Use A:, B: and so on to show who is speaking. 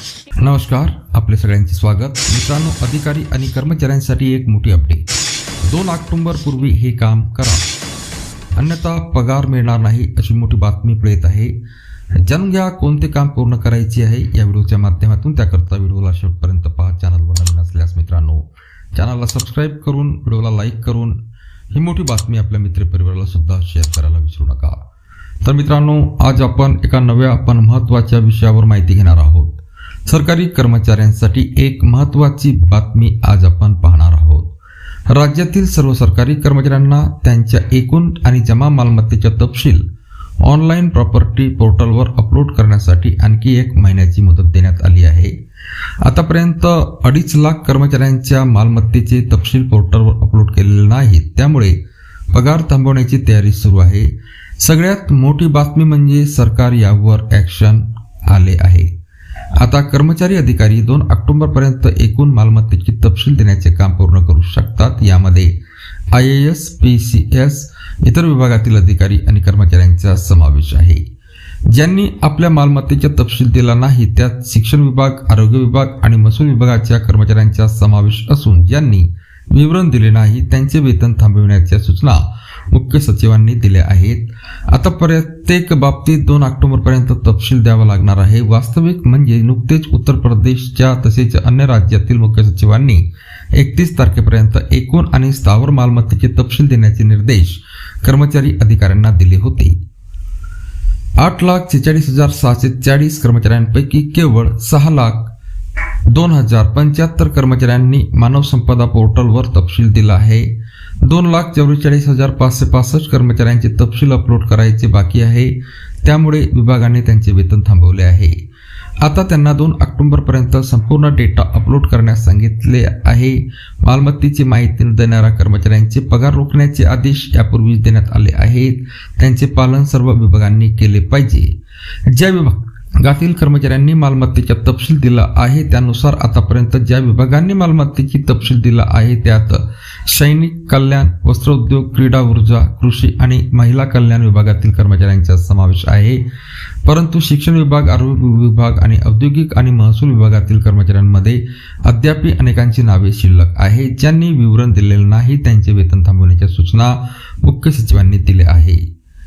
A: नमस्कार आपले सगळ्यांचे स्वागत. मित्रांनो अधिकारी आणि कर्मचाऱ्यांसाठी एक मोठी अपडेट दोन ऑक्टोंबर पूर्वी हे काम करा. अन्यथा पगार मिळणार नाही अशी मोठी बातमी पुढे येत आहे. जाणून घ्या कोणते काम पूर्ण करायचे आहे या व्हिडिओच्या माध्यमातून त्याकरता व्हिडिओला शेवटपर्यंत पहा. चॅनलवर नवीन असल्यास मित्रांनो चॅनलला सबस्क्राईब करून व्हिडिओला लाईक करून ही मोठी बातमी आपल्या मित्रपरिवाराला सुद्धा शेअर करायला विसरू नका. तर मित्रांनो आज आपण एका नव्या पण महत्त्वाच्या विषयावर माहिती घेणार आहोत. सरकारी कर्मचाऱ्यांसाठी एक महत्त्वाची बातमी आज आपण पाहणार आहोत. राज्यातील सर्व सरकारी कर्मचाऱ्यांना त्यांच्या एकूण आणि जमा मालमत्तेचा तपशील ऑनलाईन प्रॉपर्टी पोर्टलवर अपलोड करण्यासाठी आणखी एक महिन्याची मुदत देण्यात आली आहे. आतापर्यंत अडीच लाख कर्मचाऱ्यांच्या मालमत्तेचे तपशील पोर्टलवर अपलोड केलेले नाहीत. त्यामुळे पगार थांबवण्याची तयारी सुरू आहे. सगळ्यात मोठी बातमी म्हणजे सरकार यावर ॲक्शन आले आहे. आता कर्मचारी अधिकारी दोन ऑक्टोबरपर्यंत एकूण मालमत्तेची तपशील देण्याचे काम पूर्ण करू शकतात. यामध्ये I A S P C S इतर विभागातील अधिकारी आणि कर्मचाऱ्यांचा समावेश आहे. ज्यांनी आपल्या मालमत्तेचा तपशील दिला नाही त्यात शिक्षण विभाग आरोग्य विभाग आणि महसूल विभागाच्या कर्मचाऱ्यांचा समावेश असून ज्यांनी विवरण दिले नाही त्यांचे वेतन थांबविण्याच्या सूचना मुख्य सचिवांनी दिल्या आहेत. आता प्रत्येक बाबतीत दोन ऑक्टोबरपर्यंत तपशील द्यावा लागणार आहे. वास्तविक म्हणजे नुकतेच उत्तर प्रदेशच्या तसेच अन्य राज्यातील मुख्य सचिवांनी एकतीस तारखेपर्यंत एकूण आणि स्थावर मालमत्तेचे तपशील देण्याचे निर्देश कर्मचारी अधिकाऱ्यांना दिले होते. आठ लाख छेचाळीस हजार सहाशे चाळीस कर्मचाऱ्यांपैकी केवळ सहा लाख दोन हजार पंच्याहत्तर कर्मचाऱ्यांनी मानव संपदा पोर्टलवर तपशील दिला आहे. दोन लाख चौवेचाळीस हजार पाचशे पासष्ट कर्मचाऱ्यांचे तपशील अपलोड करायचे बाकी आहे. त्यामुळे विभागाने त्यांचे वेतन थांबवले आहे. आता त्यांना दोन ऑक्टोबरपर्यंत संपूर्ण डेटा अपलोड करण्यास सांगितले आहे. मालमत्तेची माहिती न देणाऱ्या कर्मचाऱ्यांचे पगार रोखण्याचे आदेश यापूर्वीच देण्यात आले आहेत. त्यांचे पालन सर्व विभागांनी केले पाहिजे. ज्या विभाग गातील कर्मचाऱ्यांनी मालमत्तेचा तपशील दिला आहे. त्यानुसार आतापर्यंत ज्या विभागांनी मालमत्तेची तपशील दिला आहे त्यात सैनिक कल्याण वस्त्रोद्योग क्रीडा ऊर्जा कृषी आणि महिला कल्याण विभागातील कर्मचाऱ्यांचा समावेश आहे. परंतु शिक्षण विभाग आरोग्य विभाग आणि औद्योगिक आणि महसूल विभागातील कर्मचाऱ्यांमध्ये अद्याप अनेकांची नावे शिल्लक आहेत ज्यांनी विवरण दिलेले नाही त्यांचे वेतन थांबवण्याच्या सूचना मुख्य सचिवांनी दिल्या आहे